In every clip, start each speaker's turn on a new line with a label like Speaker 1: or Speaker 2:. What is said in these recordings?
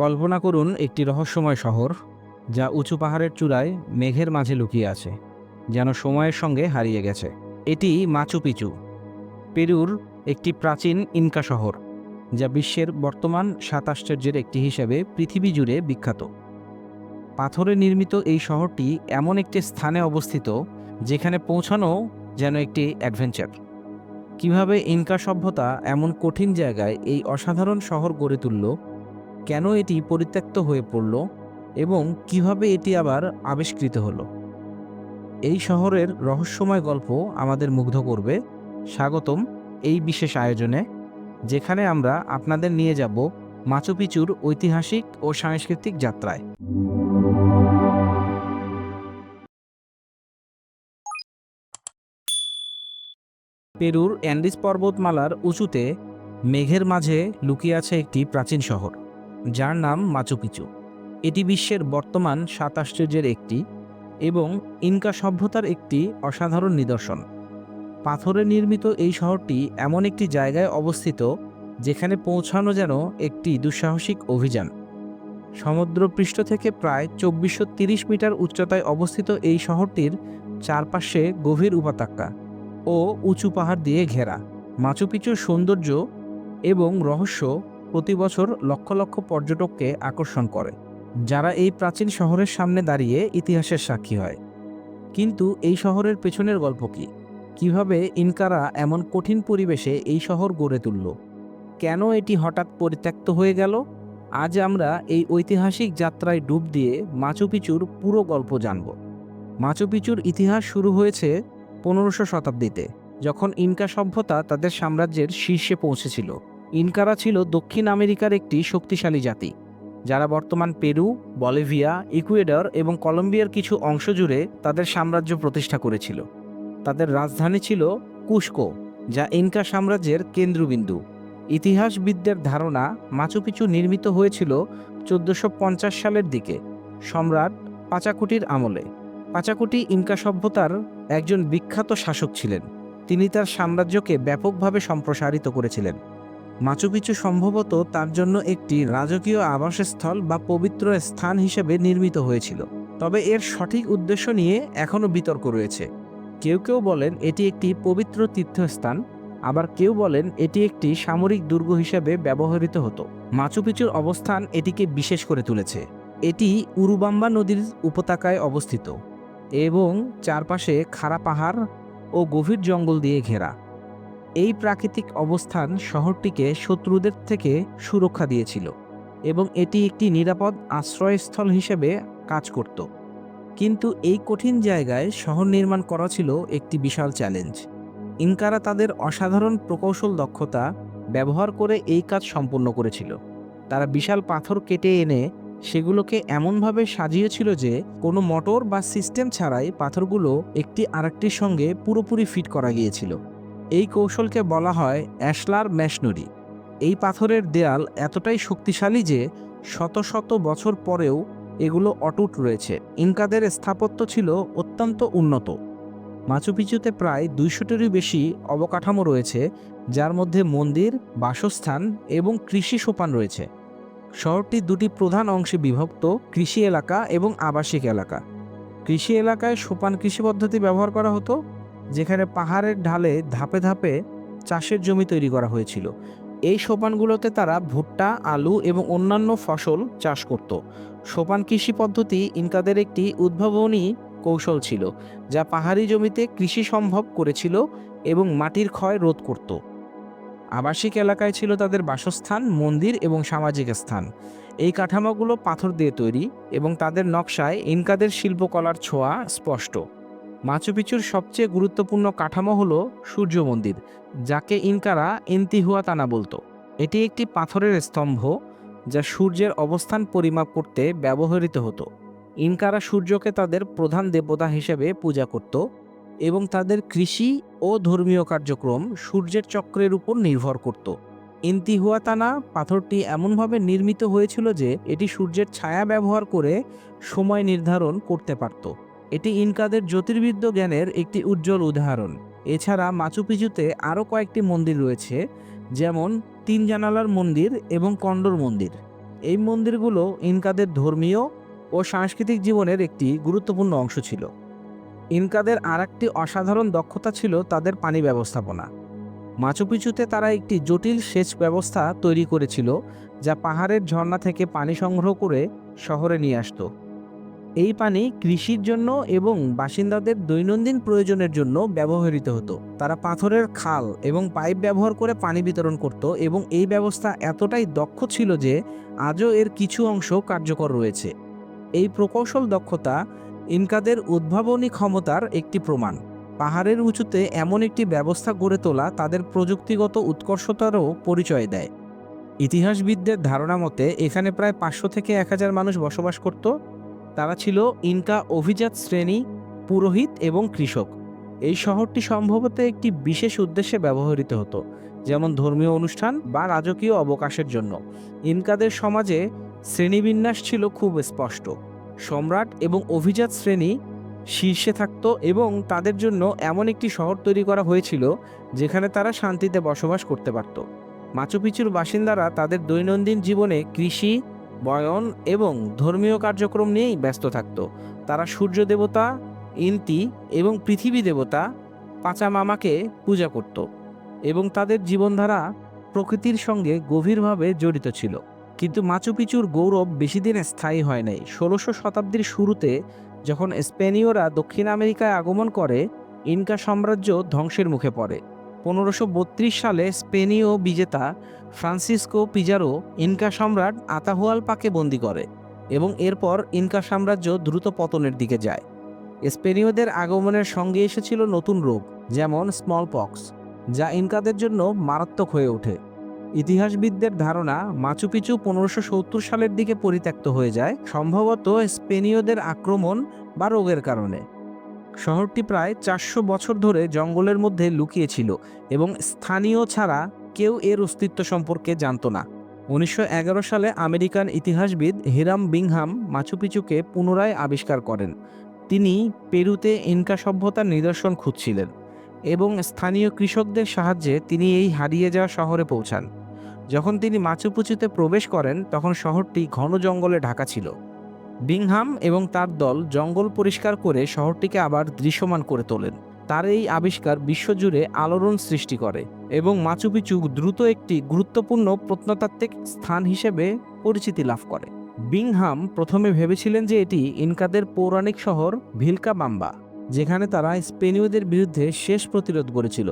Speaker 1: কল্পনা করুন একটি রহস্যময় শহর, যা উঁচু পাহাড়ের চূড়ায় মেঘের মাঝে লুকিয়ে আছে, যেন সময়ের সঙ্গে হারিয়ে গেছে। এটি মাচু পিচু, পেরুর একটি প্রাচীন ইনকা শহর, যা বিশ্বের বর্তমান সাত আশ্চর্যের একটি হিসেবে পৃথিবী জুড়ে বিখ্যাত। পাথরে নির্মিত এই শহরটি এমন একটি স্থানে অবস্থিত, যেখানে পৌঁছানো যেন একটি অ্যাডভেঞ্চার। কীভাবে ইনকা সভ্যতা এমন কঠিন জায়গায় এই অসাধারণ শহর গড়ে তুলল কেন এটি পরিত্যক্ত হয়ে পড়ল এবং কীভাবে এটি আবার আবিষ্কৃত হলো? এই শহরের রহস্যময় গল্প আমাদের মুগ্ধ করবে। স্বাগতম এই বিশেষ আয়োজনে, যেখানে আমরা আপনাদের নিয়ে যাব মাচুপিচুর ঐতিহাসিক ও সাংস্কৃতিক যাত্রায়। পেরুর অ্যান্ডিস পর্বতমালার উঁচুতে মেঘের মাঝে লুকিয়ে আছে একটি প্রাচীন শহর। যার নাম মাচুপিচু এটি বিশ্বের বর্তমান সাত আশ্চর্যের একটি এবং ইনকা সভ্যতার একটি অসাধারণ নিদর্শন। পাথরে নির্মিত এই শহরটি এমন একটি জায়গায় অবস্থিত যেখানে পৌঁছানো যেন একটি দুঃসাহসিক অভিযান। সমুদ্রপৃষ্ঠ থেকে প্রায় চব্বিশশো তিরিশ মিটার উচ্চতায় অবস্থিত এই শহরটির চারপাশে গভীর উপত্যকা ও উঁচু পাহাড় দিয়ে ঘেরা। মাচুপিচুর সৌন্দর্য এবং রহস্য প্রতি বছর লক্ষ লক্ষ পর্যটককে আকর্ষণ করে, যারা এই প্রাচীন শহরের সামনে দাঁড়িয়ে ইতিহাসের সাক্ষী হয়। কিন্তু এই শহরের পেছনের গল্প কী? কীভাবে ইনকারা এমন কঠিন পরিবেশে এই শহর গড়ে তুলল? কেন এটি হঠাৎ পরিত্যক্ত হয়ে গেল? আজ আমরা এই ঐতিহাসিক যাত্রায় ডুব দিয়ে মাচুপিচুর পুরো গল্প জানব। মাচুপিচুর ইতিহাস শুরু হয়েছে পনেরোশো শতাব্দীতে, যখন ইনকা সভ্যতা তাদের সাম্রাজ্যের শীর্ষে পৌঁছেছিল। ইনকারা ছিল দক্ষিণ আমেরিকার একটি শক্তিশালী জাতি, যারা বর্তমান পেরু, বলিভিয়া, ইকুয়েডর এবং কলম্বিয়ার কিছু অংশ জুড়ে তাদের সাম্রাজ্য প্রতিষ্ঠা করেছিল। তাদের রাজধানী ছিল কুস্কো যা ইনকা সাম্রাজ্যের কেন্দ্রবিন্দু। ইতিহাসবিদদের ধারণা মাচুপিচু নির্মিত হয়েছিল চোদ্দোশো সালের দিকে, সম্রাট পাচাকুটির আমলে। পাচাকুটি ইনকা সভ্যতার একজন বিখ্যাত শাসক ছিলেন। তিনি তার সাম্রাজ্যকে ব্যাপকভাবে সম্প্রসারিত করেছিলেন। মাচুপিচু সম্ভবত তার জন্য একটি রাজকীয় আবাসস্থল বা পবিত্র স্থান হিসেবে নির্মিত হয়েছিল। তবে এর সঠিক উদ্দেশ্য নিয়ে এখনও বিতর্ক রয়েছে। কেউ কেউ বলেন এটি একটি পবিত্র তীর্থস্থান, আবার কেউ বলেন এটি একটি সামরিক দুর্গ হিসেবে ব্যবহৃত হতো। মাচুপিচুর অবস্থান এটিকে বিশেষ করে তুলেছে। এটি উরুবাম্বা নদীর উপত্যকায় অবস্থিত এবং চারপাশে খাড়া পাহাড় ও গভীর জঙ্গল দিয়ে ঘেরা। এই প্রাকৃতিক অবস্থান শহরটিকে শত্রুদের থেকে সুরক্ষা দিয়েছিল এবং এটি একটি নিরাপদ আশ্রয়স্থল হিসেবে কাজ করত। কিন্তু এই কঠিন জায়গায় শহর নির্মাণ করা ছিল একটি বিশাল চ্যালেঞ্জ। ইনকারা তাদের অসাধারণ প্রকৌশল দক্ষতা ব্যবহার করে এই কাজ সম্পূর্ণ করেছিল। তারা বিশাল পাথর কেটে এনে সেগুলোকে এমনভাবে সাজিয়েছিল যে কোনো মোটর বা সিস্টেম ছাড়াই পাথরগুলো একটি আরেকটির সঙ্গে পুরোপুরি ফিট করা গিয়েছিল। এই কৌশলকে বলা হয় অ্যাশলার ম্যাশনরি এই পাথরের দেয়াল এতটাই শক্তিশালী যে শত শত বছর পরেও এগুলো অটুট রয়েছে। ইনকাদের স্থাপত্য ছিল অত্যন্ত উন্নত। মাচুপিচুতে প্রায় দুইশোটিরও বেশি অবকাঠামো রয়েছে, যার মধ্যে মন্দির, বাসস্থান এবং কৃষি সোপান রয়েছে। শহরটি দুটি প্রধান অংশে বিভক্ত, কৃষি এলাকা এবং আবাসিক এলাকা। কৃষি এলাকায় সোপান কৃষি পদ্ধতি ব্যবহার করা হতো। যেখানে পাহাড়ের ঢালে ধাপে ধাপে চাষের জমি তৈরি করা হয়েছিল। এই সোপানগুলোতে তারা ভুট্টা, আলু এবং অন্যান্য ফসল চাষ করত। সোপান কৃষি পদ্ধতি ইনকাদের একটি উদ্ভাবনী কৌশল ছিল, যা পাহাড়ি জমিতে কৃষি সম্ভব করেছিল এবং মাটির ক্ষয় রোধ করত। আবাসিক এলাকায় ছিল তাদের বাসস্থান, মন্দির এবং সামাজিক স্থান। এই কাঠামোগুলো পাথর দিয়ে তৈরি এবং তাদের নকশায় ইনকাদের শিল্পকলার ছোঁয়া স্পষ্ট। মাচুপিচুর সবচেয়ে গুরুত্বপূর্ণ কাঠামো হল সূর্য মন্দির যাকে ইনকারা এন্তিহুয়াতানা বলতো। এটি একটি পাথরের স্তম্ভ যা সূর্যের অবস্থান পরিমাপ করতে ব্যবহৃত হতো। ইনকারা সূর্যকে তাদের প্রধান দেবতা হিসেবে পূজা করত এবং তাদের কৃষি ও ধর্মীয় কার্যক্রম সূর্যের চক্রের উপর নির্ভর করত। ইন্তিহুয়াতানা পাথরটি এমনভাবে নির্মিত হয়েছিল যে এটি সূর্যের ছায়া ব্যবহার করে সময় নির্ধারণ করতে পারত। এটি ইনকাদের জ্যোতির্বিদ্য জ্ঞানের একটি উজ্জ্বল উদাহরণ। এছাড়া মাচুপিচুতে আরও কয়েকটি মন্দির রয়েছে, যেমন তিন জানালার মন্দির এবং কন্ডর মন্দির। এই মন্দিরগুলো ইনকাদের ধর্মীয় ও সাংস্কৃতিক জীবনের একটি গুরুত্বপূর্ণ অংশ ছিল। ইনকাদের আর একটি অসাধারণ দক্ষতা ছিল তাদের পানি ব্যবস্থাপনা। মাচুপিচুতে তারা একটি জটিল সেচ ব্যবস্থা তৈরি করেছিল, যা পাহাড়ের ঝর্ণা থেকে পানি সংগ্রহ করে শহরে নিয়ে আসতো। এই পানি কৃষির জন্য এবং বাসিন্দাদের দৈনন্দিন প্রয়োজনের জন্য ব্যবহৃত হতো। তারা পাথরের খাল এবং পাইপ ব্যবহার করে পানি বিতরণ করত এবং এই ব্যবস্থা এতটাই দক্ষ ছিল যে আজও এর কিছু অংশ কার্যকর রয়েছে। এই প্রকৌশল দক্ষতা ইনকাদের উদ্ভাবনী ক্ষমতার একটি প্রমাণ। পাহাড়ের উঁচুতে এমন একটি ব্যবস্থা গড়ে তোলা তাদের প্রযুক্তিগত উৎকর্ষতারও পরিচয় দেয়। ইতিহাসবিদদের ধারণা মতে এখানে প্রায় পাঁচশো থেকে এক হাজার মানুষ বসবাস করত। তারা ছিল ইনকা অভিজাত শ্রেণি, পুরোহিত এবং কৃষক। এই শহরটি সম্ভবত একটি বিশেষ উদ্দেশ্যে ব্যবহৃত হতো, যেমন ধর্মীয় অনুষ্ঠান বা রাজকীয় অবকাশের জন্য। ইনকাদের সমাজে শ্রেণীবিন্যাস ছিল খুব স্পষ্ট। সম্রাট এবং অভিজাত শ্রেণি শীর্ষে থাকত এবং তাদের জন্য এমন একটি শহর তৈরি করা হয়েছিল, যেখানে তারা শান্তিতে বসবাস করতে পারত। মাচুপিচুর বাসিন্দারা তাদের দৈনন্দিন জীবনে কৃষি বয়ন এবং ধর্মীয় কার্যক্রম নিয়েই ব্যস্ত থাকত। তারা সূর্য দেবতা, ইন্তি এবং পৃথিবী দেবতা, পাঁচা মামাকে পূজা করত এবং তাদের জীবনধারা প্রকৃতির সঙ্গে গভীরভাবে জড়িত ছিল। কিন্তু মাচুপিচুর গৌরব বেশি দিন স্থায়ী হয় নাই। ষোলোশো শতাব্দীর শুরুতে যখন স্পেনীয়রা দক্ষিণ আমেরিকায় আগমন করে, ইনকা সাম্রাজ্য ধ্বংসের মুখে পড়ে। পনেরোশো সালে স্পেনীয় বিজেতা ফ্রান্সিসকো পিজারো ইনকা সম্রাট আতাহুয়ালপাকে বন্দি করে এবং এরপর ইনকা সাম্রাজ্য দ্রুত পতনের দিকে যায়। স্পেনীয়দের আগমনের সঙ্গে এসেছিল নতুন রোগ, যেমন স্মল পক্স যা ইনকাদের জন্য মারাত্মক হয়ে ওঠে। ইতিহাসবিদদের ধারণা মাচুপিচু পনেরোশো সত্তর সালের দিকে পরিত্যক্ত হয়ে যায়, সম্ভবত স্পেনীয়দের আক্রমণ বা রোগের কারণে। শহরটি প্রায় চারশো বছর ধরে জঙ্গলের মধ্যে লুকিয়ে ছিল এবং স্থানীয় ছাড়া কেউ এর অস্তিত্ব সম্পর্কে জানত না। উনিশশো এগারো সালে আমেরিকান ইতিহাসবিদ হিরাম বিংহাম মাচুপিচুকে পুনরায় আবিষ্কার করেন। তিনি পেরুতে ইনকা সভ্যতার নিদর্শন খুঁজছিলেন এবং স্থানীয় কৃষকদের সাহায্যে তিনি এই হারিয়ে যাওয়া শহরে পৌঁছান। যখন তিনি মাচুপিচুতে প্রবেশ করেন, তখন শহরটি ঘন জঙ্গলে ঢাকা ছিল। বিংহাম এবং তার দল জঙ্গল পরিষ্কার করে শহরটিকে আবার দৃশ্যমান করে তোলেন। তার এই আবিষ্কার বিশ্বজুড়ে আলোড়ন সৃষ্টি করে এবং মাচুপিচু দ্রুত একটি গুরুত্বপূর্ণ প্রত্নতাত্ত্বিক স্থান হিসেবে পরিচিতি লাভ করে। বিংহাম প্রথমে ভেবেছিলেন যে এটি ইনকাদের পৌরাণিক শহর ভিলকাবাম্বা, যেখানে তারা স্পেনীয়দের বিরুদ্ধে শেষ প্রতিরোধ করেছিল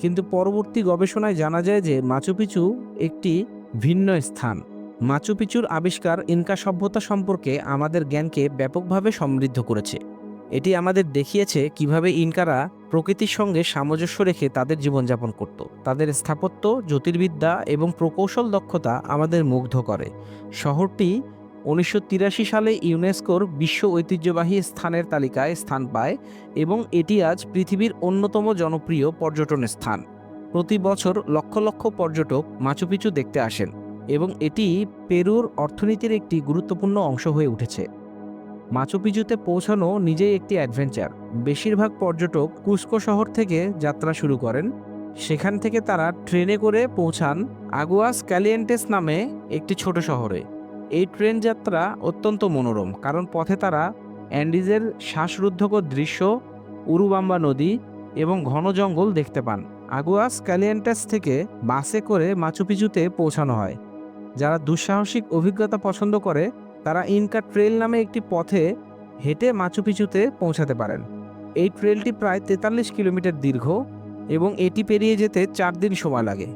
Speaker 1: কিন্তু পরবর্তী গবেষণায় জানা যায় যে মাচুপিচু একটি ভিন্ন স্থান। মাচুপিচুর আবিষ্কার ইনকা সভ্যতা সম্পর্কে আমাদের জ্ঞানকে ব্যাপকভাবে সমৃদ্ধ করেছে। এটি আমাদের দেখিয়েছে কীভাবে ইনকারা প্রকৃতির সঙ্গে সামঞ্জস্য রেখে তাদের জীবনযাপন করত। তাদের স্থাপত্য, জ্যোতির্বিদ্যা এবং প্রকৌশল দক্ষতা আমাদের মুগ্ধ করে। শহরটি উনিশশো তিরাশি সালে ইউনেস্কোর বিশ্ব ঐতিহ্যবাহী স্থানের তালিকায় স্থান পায় এবং এটি আজ পৃথিবীর অন্যতম জনপ্রিয় পর্যটন স্থান। প্রতি বছর লক্ষ লক্ষ পর্যটক মাচুপিচু দেখতে আসেন। এবং এটি পেরুর অর্থনীতির একটি গুরুত্বপূর্ণ অংশ হয়ে উঠেছে। মাচুপিচুতে পৌঁছানো নিজেই একটি অ্যাডভেঞ্চার। বেশিরভাগ পর্যটক কুস্কো শহর থেকে যাত্রা শুরু করেন। সেখান থেকে তারা ট্রেনে করে পৌঁছান আগুয়াস ক্যালিয়েন্টেস নামে একটি ছোট শহরে। এই ট্রেন যাত্রা অত্যন্ত মনোরম, কারণ পথে তারা অ্যান্ডিজের শ্বাসরুদ্ধকর দৃশ্য, উরুবাম্বা নদী এবং ঘন জঙ্গল দেখতে পান। আগুয়াস ক্যালিয়েন্টাস থেকে বাসে করে মাচুপিচুতে পৌঁছানো হয়। যারা দুঃসাহসিক অভিজ্ঞতা পছন্দ করে, তারা ইনকা ট্রেল নামে একটি পথে হেঁটে মাচুপিচুতে পৌঁছাতে পারেন। এই ট্রেলটি প্রায় তেতাল্লিশ কিলোমিটার দীর্ঘ এবং এটি পেরিয়ে যেতে চার দিন সময় লাগে।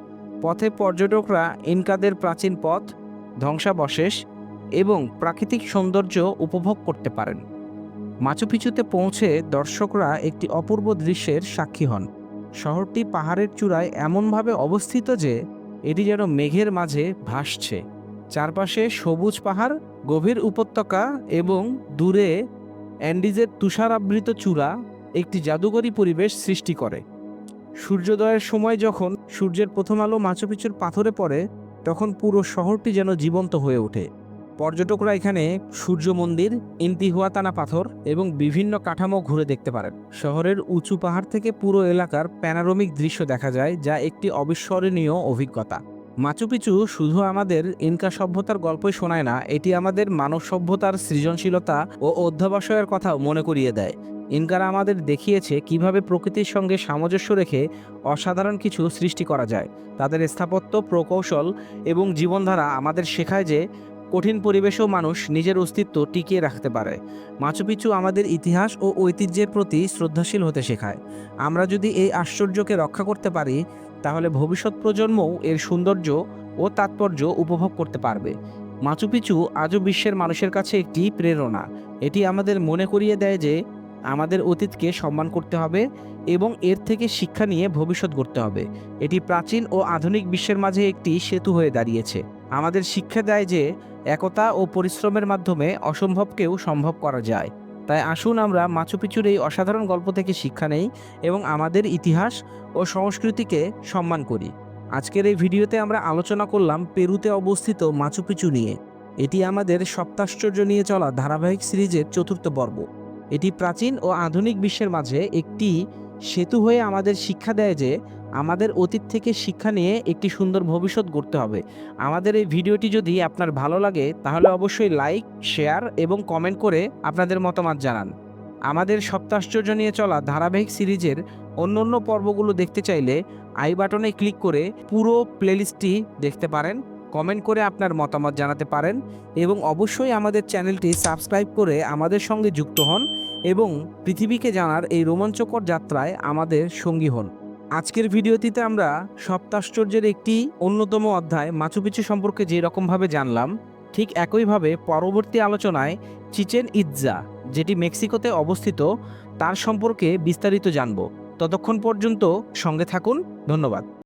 Speaker 1: পথে পর্যটকরা ইনকাদের প্রাচীন পথ, ধ্বংসাবশেষ এবং প্রাকৃতিক সৌন্দর্য উপভোগ করতে পারেন। মাচুপিচুতে পৌঁছে দর্শকরা একটি অপূর্ব দৃশ্যের সাক্ষী হন। শহরটি পাহাড়ের চূড়ায় এমনভাবে অবস্থিত যে এটি যেন মেঘের মাঝে ভাসছে। চারপাশে সবুজ পাহাড়, গভীর উপত্যকা এবং দূরে অ্যান্ডিজের তুষারাবৃত চূড়া একটি জাদুকরী পরিবেশ সৃষ্টি করে। সূর্যোদয়ের সময় যখন সূর্যের প্রথম আলো মাচুপিচুর পাথরে পড়ে, তখন পুরো শহরটি যেন জীবন্ত হয়ে ওঠে। পর্যটকরা এখানে সূর্য মন্দির, ইন্তিহুয়াতানা পাথর এবং বিভিন্ন কাঠামো ঘুরে দেখতে পারেন। শহরের উঁচু পাহাড় থেকে পুরো এলাকার প্যানারোমিক দৃশ্য দেখা যায়, যা একটি অবিস্মরণীয় অভিজ্ঞতা। মাচুপিচু শুধু আমাদের ইনকা সভ্যতার গল্পই শোনায় না, এটি আমাদের মানব সভ্যতার সৃজনশীলতা ও অধ্যাবসায়ের কথাও মনে করিয়ে দেয়। ইনকারা আমাদের দেখিয়েছে কীভাবে প্রকৃতির সঙ্গে সামঞ্জস্য রেখে অসাধারণ কিছু সৃষ্টি করা যায়। তাদের স্থাপত্য, প্রকৌশল এবং জীবনধারা আমাদের শেখায় যে কঠিন পরিবেশেও মানুষ নিজের অস্তিত্ব টিকিয়ে রাখতে পারে। মাচুপিচু আমাদের ইতিহাস ও ঐতিহ্যের প্রতি শ্রদ্ধাশীল হতে শেখায়। আমরা যদি এই আশ্চর্যকে রক্ষা করতে পারি, তাহলে ভবিষ্যৎ প্রজন্মও এর সৌন্দর্য ও তাৎপর্য উপভোগ করতে পারবে। মাচুপিচু আজও বিশ্বের মানুষের কাছে একটি প্রেরণা। এটি আমাদের মনে করিয়ে দেয় যে আমাদের অতীতকে সম্মান করতে হবে এবং এর থেকে শিক্ষা নিয়ে ভবিষ্যৎ গড়তে হবে। এটি প্রাচীন ও আধুনিক বিশ্বের মাঝে একটি সেতু হয়ে দাঁড়িয়েছে। আমাদের শিক্ষা দেয় যে একতা ও পরিশ্রমের মাধ্যমে অসম্ভবকেও সম্ভব করা যায়। তাই আসুন আমরা মাচুপিচুর এই অসাধারণ গল্প থেকে শিক্ষা নেই এবং আমাদের ইতিহাস ও সংস্কৃতিকে সম্মান করি। আজকের এই ভিডিওতে আমরা আলোচনা করলাম পেরুতে অবস্থিত মাচুপিচু নিয়ে। এটি আমাদের সপ্তাশ্চর্য নিয়ে চলা ধারাবাহিক সিরিজের চতুর্থ পর্ব। এটি প্রাচীন ও আধুনিক বিশ্বের মাঝে একটি সেতু হয়ে আমাদের শিক্ষা দেয় যে আমাদের অতীত থেকে শিক্ষা নিয়ে একটি সুন্দর ভবিষ্যৎ গড়তে হবে। আমাদের এই ভিডিওটি যদি আপনার ভালো লাগে, তাহলে অবশ্যই লাইক, শেয়ার এবং কমেন্ট করে আপনাদের মতামত জানান। আমাদের সপ্তাশ্চর্য নিয়ে চলা ধারাবাহিক সিরিজের অন্য অন্য পর্বগুলো দেখতে চাইলে আই বাটনে ক্লিক করে পুরো প্লেলিস্টটি দেখতে পারেন, কমেন্ট করে আপনার মতামত জানাতে পারেন এবং অবশ্যই আমাদের চ্যানেলটি সাবস্ক্রাইব করে আমাদের সঙ্গে যুক্ত হন এবং পৃথিবীকে জানার এই রোমাঞ্চকর যাত্রায় আমাদের সঙ্গী হন। আজকের ভিডিওটিতে আমরা সপ্তাশ্চর্যের একটি অন্যতম অধ্যায় মাছুপিছু সম্পর্কে যে রকমভাবে জানলাম, ঠিক একইভাবে পরবর্তী আলোচনায় চিচেন ইজ্জা যেটি মেক্সিকোতে অবস্থিত, তার সম্পর্কে বিস্তারিত জানব। ততক্ষণ পর্যন্ত সঙ্গে থাকুন, ধন্যবাদ।